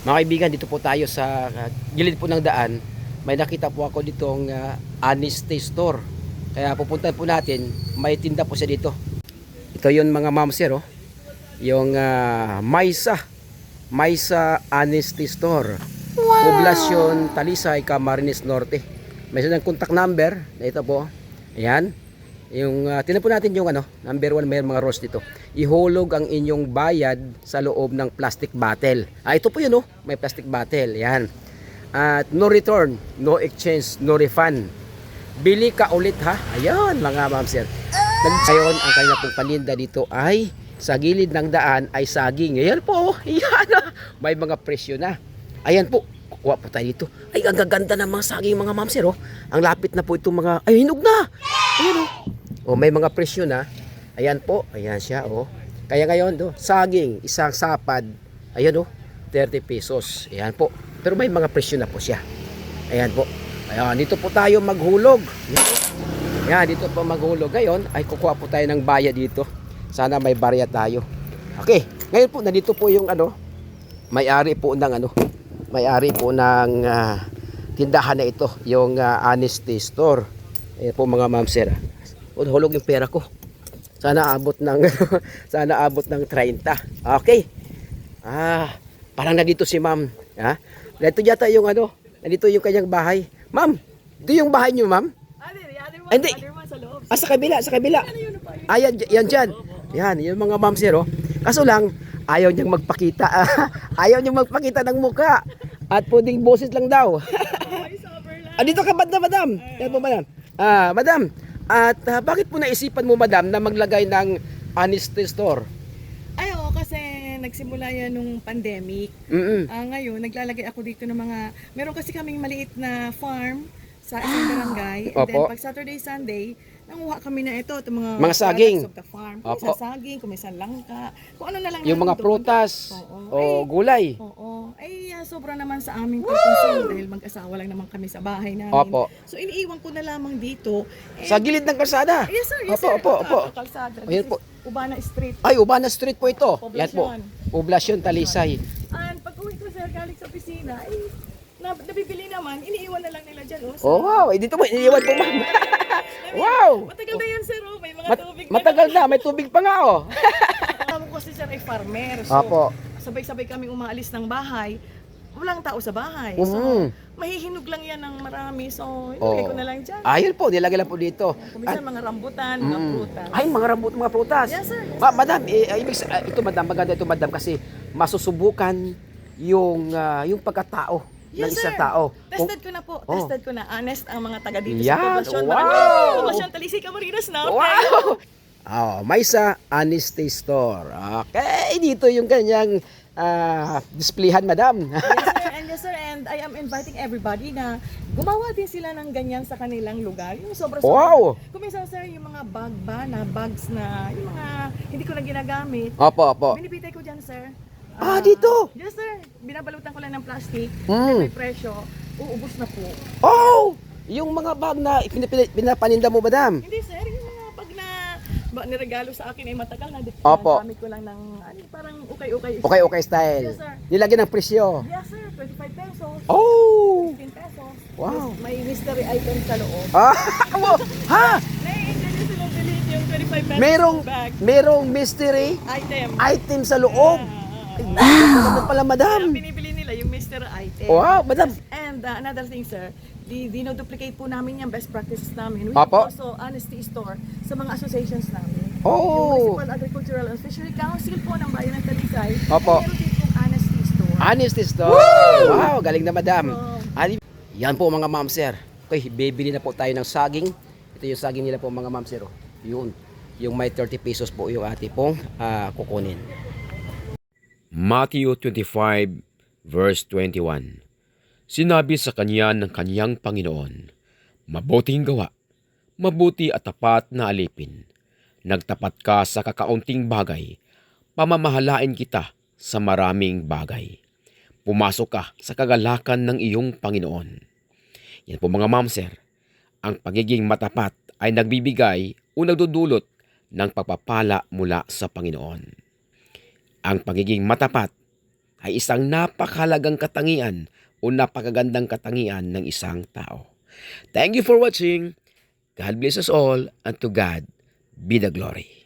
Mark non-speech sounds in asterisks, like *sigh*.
Mga kaibigan, dito po tayo sa uh, gilid po ng daan. May nakita po ako ditong uh, Aniste Store. Kaya pupuntahan po natin, may tinda po siya dito. Ito yun mga ma'am sir, oh. Yung uh, Maisa. Maisa Aniste Store. Poblasyon Talisay, Camarines Norte. May silang contact number. Ito po. Ayan. Yung uh, tinan po natin yung ano, number one may mga rolls dito. Ihulog ang inyong bayad sa loob ng plastic bottle. Ah, ito po yun oh, may plastic bottle. Yan. At no return, no exchange, no refund. Bili ka ulit ha. Ayun mga ma'am sir. Ngayon ang kanya pong paninda dito ay sa gilid ng daan ay saging. Ayan po. oh. Ayan. ah. May mga presyo na. Ayan po. Kuha po tayo dito. Ay, ang gaganda ng mga saging mga ma'am sir. Oh. Ang lapit na po itong mga... Ay, hinog na. Ayan oh. Oh, may mga presyo na. Ayan po. Ayan siya oh. Kaya ngayon do, saging, isang sapad. Ayan oh. 30 pesos. Ayan po. Pero may mga presyo na po siya. Ayan po. Ayan, dito po tayo maghulog. Ayan, dito po maghulog. Ngayon, ay kukuha po tayo ng bayad dito. Sana may barya tayo. Okay, ngayon po, nandito po yung ano, may-ari po ng ano, may-ari po ng ah, tindahan na ito, yung uh, Honesty Store. Ayan po mga ma'am sir. Hulog yung pera ko. Sana abot ng *laughs* sana abot ng 30. Okay. Ah, parang nandito si ma'am. Ha? Nandito yata yung ano, nandito yung kanyang bahay. Ma'am, ito yung bahay niyo, ma'am? Ano? Ano hindi. Ano? Ah, sa kabila, sa kabila. Ano yun pa? Ayan, yan dyan. Yan, yung mga ma'am sir, oh. Kaso lang, ayaw niyang magpakita. *laughs* ayaw niyang magpakita ng muka. At pwedeng boses lang daw. *laughs* Ah, dito ka ba, madam? Yan po, madam. Ah, madam, at ah, bakit po naisipan mo, madam, na maglagay ng honesty store? Ay, oo, kasi nagsimula yan nung pandemic. Mm Ah, ngayon, naglalagay ako dito ng mga... Meron kasi kaming maliit na farm sa isang barangay. And then, Opo. pag Saturday, Sunday, nanguha kami na ito, itong mga, Mga saging. products of the farm. Kung Opo. sa saging, kung may langka, kung ano na lang. Yung mga prutas Oo. o gulay. Oo. Ay, ah, sobra naman sa aming pagkonsumo dahil mag-asawa lang naman kami sa bahay namin. Opo. So, iniiwan ko na lamang dito. And- Sa gilid ng kalsada. Yes, sir. Yes, Opo, sir. opo, Ito, opo. ito, kalsada. Ayan po. Ubana Street. Ay, Ubana Street po ito. Yan po. Poblasyon. Talisay. And pag uwi ko, sir, galing sa opisina, ay, na, nabibili naman, iniiwan na lang nila dyan. Oh, Oh, wow. Eh, dito mo, iniiwan po, ma'am. *laughs* wow. Matagal na yan, sir. Oh. May mga Mat- tubig matagal na. May tubig pa nga, oh. na. *laughs* Alam ko kasi, sir, ay farmer. So, Apo. sabay-sabay kami umaalis ng bahay. Walang tao sa bahay. So, mahihinog lang yan ng marami. So, Oh. ilagay ko na lang dyan. Ayun po, nilagay lang po dito. Kuminsan mga rambutan, mga Mm. prutas. Ay, mga rambut, mga prutas. Yes, sir. Yes, Ma- madam, eh, ay, ibig sa- ah, ito madam, maganda ito madam kasi masusubukan yung ah, yung pagkatao ng Yes, isang sir. tao. Tested ko na po. Oh. Tested ko na. Honest ang mga taga dito Yan. sa poblasyon. Wow. Barangay, Poblasyon Talisay, Camarines na. Wow! Oh, may sa Honesty Store. Okay, dito yung kanyang ah, displayhan, madam. yes, sir. *laughs* And yes, sir. And I am inviting everybody na gumawa din sila ng ganyan sa kanilang lugar. Yung sobra-sobra. Wow! Kung minsan, sir, yung mga bag ba na bags na, yung mga hindi ko na ginagamit, opo, opo. binibitay ko dyan, sir. Ah, dito? Yes, sir. Binabalutan ko lang ng plastic. Mm. May presyo. Uubos na po. Oh! Yung mga bag na pinap- pinapaninda mo, madam. Hindi, sir. Yung mga pag na ba, niregalo sa akin ay matagal na. Opo. Gamit ko lang ng, ano, parang ukay-ukay. Okay, okay style. Yes, sir. Nilagyan ng presyo. Yes, sir. 25 pesos. Oh! 15 pesos. Wow. May mystery item sa loob. *laughs* Ah, wow. ha? Nai-enjoy bilhin yung 25 pesos Merong bag merong mystery item. item sa loob. Ay, ganda pala, Kaya madam. binibili nila yung mystery item. Wow, madam. And uh, another thing, sir, di dino-duplicate po namin yung best practices namin. We Apo. have also honesty store sa mga associations namin. Oh. Yung Municipal Agricultural and Fishery Council po ng Bayan ng Talisay. Apo. Ay, meron din pong honesty store. Honesty store. Wow, galing na, madam. So, Ali- Yan po mga ma'am sir. Okay, bibili na po tayo ng saging. Ito yung saging nila po mga ma'am sir. oh. Yun. Yung may 30 pesos po yung ati pong ah, kukunin. Matthew 25 verse 21 Sinabi sa kanya ng kanyang Panginoon, Mabuting gawa, mabuti at tapat na alipin. Nagtapat ka sa kakaunting bagay, pamamahalain kita sa maraming bagay. Pumasok ka sa kagalakan ng iyong Panginoon. Yan po mga mamser, ang pagiging matapat ay nagbibigay o nagdudulot ng pagpapala mula sa Panginoon ang pagiging matapat ay isang napakahalagang katangian o napakagandang katangian ng isang tao. Thank you for watching. God bless us all and to God be the glory.